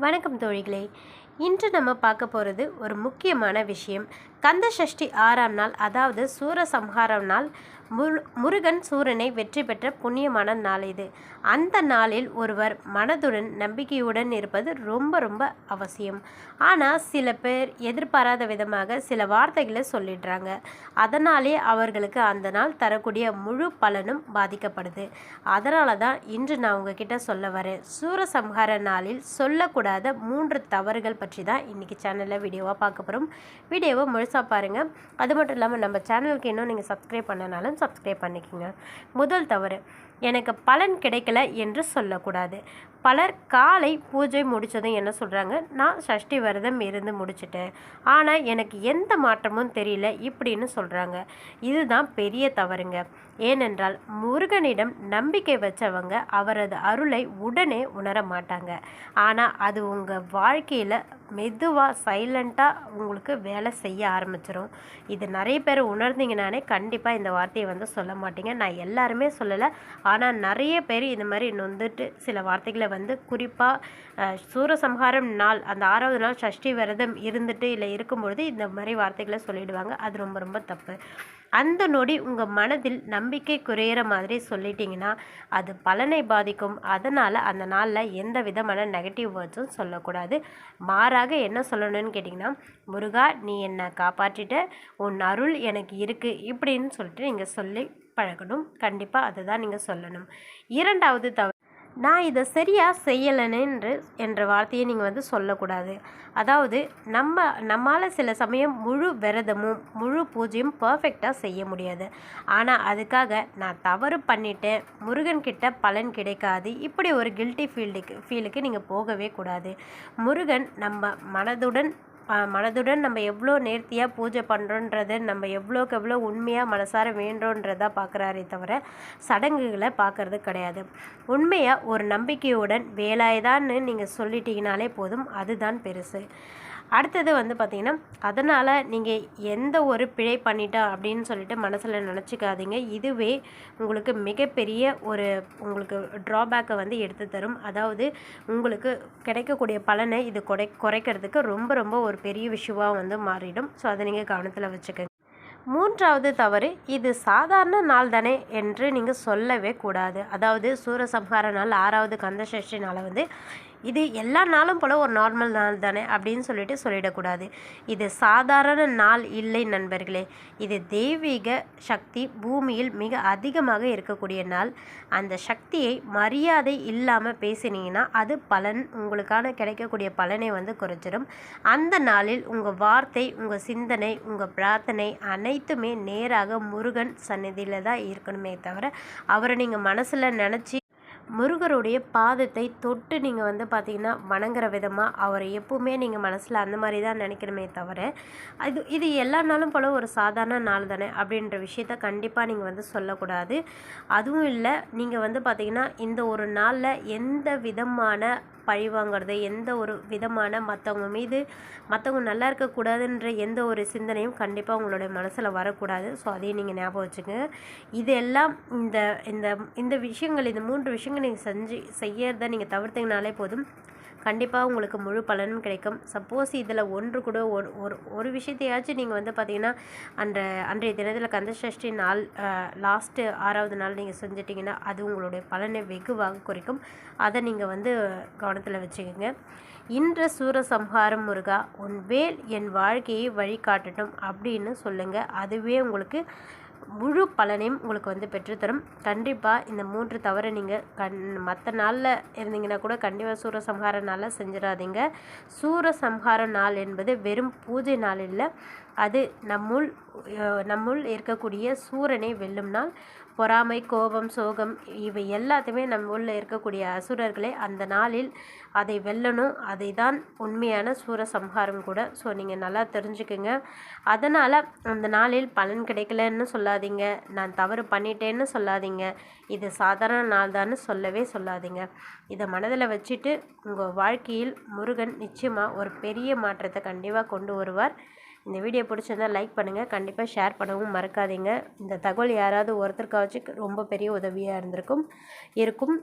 வணக்கம் தோழிகளே. இன்று நம்ம பார்க்க போகிறது ஒரு முக்கியமான விஷயம். கந்த சஷ்டி ஆறாம் நாள் அதாவது சூரசம்ஹாரம் நாள் முரு முருகன் சூரனை வெற்றி பெற்ற புண்ணியமான நாள் இது. அந்த நாளில் ஒருவர் மனதுடன் நம்பிக்கையுடன் இருப்பது ரொம்ப ரொம்ப அவசியம். ஆனால் சில பேர் எதிர்பாராத விதமாக சில வார்த்தைகளை சொல்லிடுறாங்க. அதனாலே அவர்களுக்கு அந்த நாள் தரக்கூடிய முழு பலனும் பாதிக்கப்படுது. அதனால தான் இன்று நான் உங்ககிட்ட சொல்ல வரேன். சூரசம்ஹார நாளில் சொல்லக்கூடாத மூன்று தவறுகள் பற்றி தான் இன்றைக்கி சேனலில் வீடியோவாக பார்க்க போகிறோம் வீடியோவை முழுசாக பாருங்கள் அது மட்டும் இல்லாமல் நம்ம சேனலுக்கு இன்னும் நீங்கள் சப்ஸ்கிரைப் பண்ணனாலும் சப்ஸ்கிரைப் பண்ணிக்கோங்க. முதல் தவறு எனக்கு பலன் கிடைக்கல என்று சொல்லக்கூடாது. பலர் காலை பூஜை முடித்ததும் என்ன சொல்கிறாங்க நான் சஷ்டி விரதம் இருந்து முடிச்சிட்டேன். ஆனால் எனக்கு எந்த மாற்றமும் தெரியல இப்படின்னு சொல்கிறாங்க இதுதான் பெரிய தவறுங்க. ஏனென்றால் முருகனிடம் நம்பிக்கை வச்சவங்க அவரது அருளை உடனே உணர மாட்டாங்க. ஆனால் அது உங்கள் வாழ்க்கையில் மெதுவாக சைலண்ட்டாக உங்களுக்கு வேலை செய்ய ஆரம்பிச்சிடும் இது நிறைய பேர் உணர்ந்தீங்கனானே கண்டிப்பாக இந்த வார்த்தையை வந்து சொல்ல மாட்டீங்க. நான் எல்லாருமே சொல்லலை. ஆனால் நிறைய பேர் இந்த மாதிரி நொந்துட்டு சில வார்த்தைகளை வந்து குறிப்பாக சூரசம்ஹாரம் நாள் அந்த ஆறாவது நாள் சஷ்டி விரதம் இருந்துட்டு இல்லை இருக்கும்பொழுது இந்த மாதிரி வார்த்தைகளை சொல்லிடுவாங்க. அது ரொம்ப ரொம்ப தப்பு. அந்த நொடி உங்கள் மனதில் நம்பிக்கை குறையிற மாதிரி சொல்லிட்டீங்கன்னா அது பலனை பாதிக்கும். அதனால் அந்த நாளில் எந்த விதமான நெகட்டிவ் வேர்ட்ஸும் சொல்லக்கூடாது. மாறாக என்ன சொல்லணும்னு கேட்டிங்கன்னா முருகா நீ என்னை காப்பாற்றிட்ட. உன் அருள் எனக்கு இருக்குது இப்படின்னு சொல்லிட்டு நீங்கள் சொல்லி பழகணும். கண்டிப்பாக அதை தான் நீங்கள் சொல்லணும். இரண்டாவது தவறு நான் இதை சரியாக செய்யலைன்னு என்ற வார்த்தையை நீங்கள் வந்து சொல்லக்கூடாது. அதாவது நம்ம நம்மால் சில சமயம் முழு விரதமும் முழு பூஜையும் பர்ஃபெக்டாக செய்ய முடியாது. ஆனால் அதுக்காக நான் தவறு பண்ணிட்டேன் முருகன்கிட்ட பலன் கிடைக்காது இப்படி ஒரு கில்ட்டி ஃபீல்டுக்கு ஃபீலுக்கு நீங்கள் போகவே கூடாது. முருகன் நம்ம மனதுடன் மனதுடன் நம்ம எவ்வளோ நேர்த்தியாக பூஜை பண்ணுறோன்றது நம்ம எவ்வளோக்கு எவ்வளோ உண்மையாக மனசார வேண்டோன்றதா பார்க்குறாரே தவிர சடங்குகளை பார்க்குறது கிடையாது. உண்மையாக ஒரு நம்பிக்கையுடன் வேலாயதான்னு நீங்கள் சொல்லிட்டீங்கனாலே போதும் அதுதான் பெருசு. அடுத்தது வந்து பார்த்திங்கன்னா அதனால் நீங்கள் எந்த ஒரு பிழை பண்ணிட்டோம் அப்படின்னு சொல்லிட்டு மனசில் நினச்சிக்காதீங்க. இதுவே உங்களுக்கு மிகப்பெரிய ஒரு உங்களுக்கு ட்ராபேக்கை வந்து எடுத்து தரும். அதாவது உங்களுக்கு கிடைக்கக்கூடிய பலனை இது குறை குறைக்கிறதுக்கு ரொம்ப ரொம்ப ஒரு பெரிய விஷயமாக வந்து மாறிடும். ஸோ அதை நீங்கள் கவனத்தில் வச்சுக்கோங்க. மூன்றாவது தவறு இது சாதாரண நாள் தானே என்று நீங்கள் சொல்லவே கூடாது. அதாவது சூரசம்ஹார நாள் ஆறாவது கந்தசஷ்டி நாளை வந்து இது எல்லா நாளும் போல் ஒரு நார்மல் நாள் தானே அப்படின்னு சொல்லிட்டு சொல்லிடக்கூடாது. இது சாதாரண நாள் இல்லை நண்பர்களே. இது தெய்வீக சக்தி பூமியில் மிக அதிகமாக இருக்கக்கூடிய நாள். அந்த சக்தியை மரியாதை இல்லாமல் பேசினீங்கன்னா அது பலன் உங்களுக்கான கிடைக்கக்கூடிய பலனை வந்து குறைச்சிடும் அந்த நாளில் உங்கள் வார்த்தை உங்கள் சிந்தனை உங்கள் பிரார்த்தனை அனைத்துமே நேராக முருகன் சன்னதியில் தான் இருக்கணுமே தவிர அவரை நீங்கள் மனசில் நினச்சி முருகருடைய பாதத்தை தொட்டு நீங்கள் வந்து பார்த்திங்கன்னா வணங்குற விதமாக அவரை எப்போவுமே நீங்கள் மனசில் அந்த மாதிரி தான் நினைக்கணுமே தவிர அது இது எல்லா நாளும் போல் ஒரு சாதாரண நாள் தானே அப்படின்ற விஷயத்த கண்டிப்பாக நீங்கள் வந்து சொல்லக்கூடாது. அதுவும் இல்லை நீங்கள் வந்து பார்த்திங்கன்னா இந்த ஒரு நாளில் எந்த விதமான பழி வாங்கிறது எந்த ஒரு விதமான மற்றவங்க மீது மற்றவங்க நல்லா இருக்கக்கூடாதுன்ற எந்த ஒரு சிந்தனையும் கண்டிப்பாக உங்களுடைய மனசில் வரக்கூடாது. ஸோ அதையும் நீங்கள் ஞாபகம் வச்சுக்கோங்க. இதெல்லாம் இந்த இந்த இந்த விஷயங்கள் இந்த மூன்று விஷயங்கள் நீங்கள் செஞ்சு செய்யறத நீங்கள் தவிர்த்தீங்கனாலே போதும். கண்டிப்பாக உங்களுக்கு முழு பலனும் கிடைக்கும். சப்போஸ் இதில் ஒன்று கூட ஒரு ஒரு ஒரு விஷயத்தையாச்சும் நீங்கள் வந்து பார்த்தீங்கன்னா அன்ற அன்றைய தினத்தில் கந்தசஷ்டி நாள் லாஸ்ட்டு ஆறாவது நாள் நீங்கள் செஞ்சிட்டிங்கன்னா அது உங்களுடைய பலனை வெகுவாக குறைக்கும். அதை நீங்கள் வந்து கவனத்தில் வச்சுக்கோங்க. இன்ற சூரசம்ஹாரம் முருகா உன் வேல் என் வாழ்க்கையை வழிகாட்டட்டும் அப்படின்னு சொல்லுங்கள் அதுவே உங்களுக்கு முழு பலனையும் உங்களுக்கு வந்து பெற்றுத்தரும். கண்டிப்பாக இந்த மூன்று தவறை நீங்கள் கண் மற்ற நாளில் இருந்தீங்கன்னா கூட கண்டிப்பாக சூரசம்ஹார நாளில் செஞ்சிடாதீங்க. சூரசம்ஹார நாள் என்பது வெறும் பூஜை நாள் இல்லை அது நம்முள் நம்முள் இருக்கக்கூடிய சூரனை வெல்லும் நாள். பொறாமை கோபம் சோகம் இவை எல்லாத்தையுமே நம்ம உள்ள இருக்கக்கூடிய அசுரர்களை அந்த நாளில் அதை வெல்லணும். அதை தான் உண்மையான சூர சம்ஹாரம் கூட. ஸோ நீங்கள் நல்லா தெரிஞ்சுக்குங்க. அதனால் அந்த நாளில் பலன் கிடைக்கலன்னு சொல்லாதீங்க. நான் தவறு பண்ணிட்டேன்னு சொல்லாதீங்க. இது சாதாரண நாள் தான் சொல்லவே சொல்லாதீங்க. இதை மனதில் வச்சுட்டு உங்கள் வாழ்க்கையில் முருகன் நிச்சயமாக ஒரு பெரிய மாற்றத்தை கண்டிப்பாக கொண்டு வருவார். இந்த வீடியோ பிடிச்சிருந்தால் லைக் பண்ணுங்கள் கண்டிப்பாக ஷேர் பண்ணவும் மறக்காதீங்க. இந்த தகவல் யாராவது ஒருத்தருக்காச்சும் ரொம்ப பெரிய உதவியாக இருந்திருக்கும் இருக்கும்.